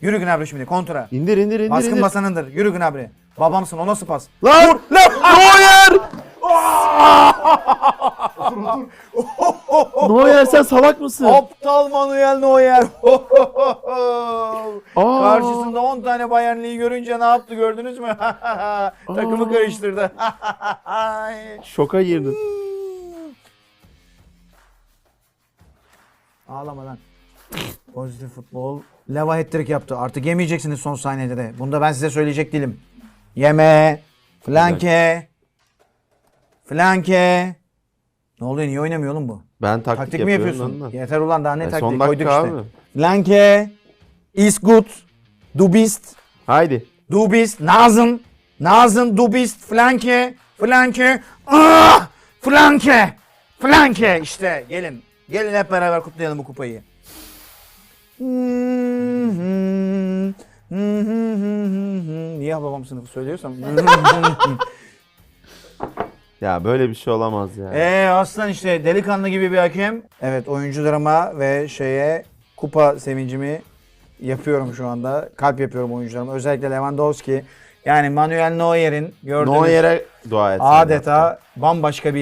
Yürü Gnabry şimdi kontra. İndir indir indir. Baskın indir. basanındır. Yürü Gnabry. Babamsın o nasıl pas? Lan! Neuer! Neuer sen salak mısın? Aptal Manuel Neuer. Karşısında 10 tane Bayernliyi görünce ne yaptı gördünüz mü? Takımı karıştırdı. Şoka girdin. Ağlama lan. Pozitif futbol. Leva hat-trick yaptı. Artık yemeyeceksiniz son saniyede de. Bunu da ben size söyleyecek değilim. Yeme. Flanke. Flanke. Ne oluyor? Niye oynamıyor oğlum bu? Ben taktik, Taktik mi yapıyorsun? ondan. Yeter ulan daha ne E, taktik son koyduk dakika işte. abi. Flanke. Is good. Du bist. Haydi. Du bist. Nazım. Nazım. Du bist. Flanke. Flanke. Ah! Flanke. Flanke. İşte gelin. Gelin hep beraber kutlayalım bu kupayı. Niye babam sınıfı söylüyorsam? Ya böyle bir şey olamaz ya. Eee aslan işte delikanlı gibi bir hakem. Evet oyuncularıma ve şeye kupa sevincimi yapıyorum şu anda. Kalp yapıyorum oyuncularıma. Özellikle Lewandowski. Yani Manuel Neuer'in gördüğünüz Neuer'e dua et. adeta bambaşka bir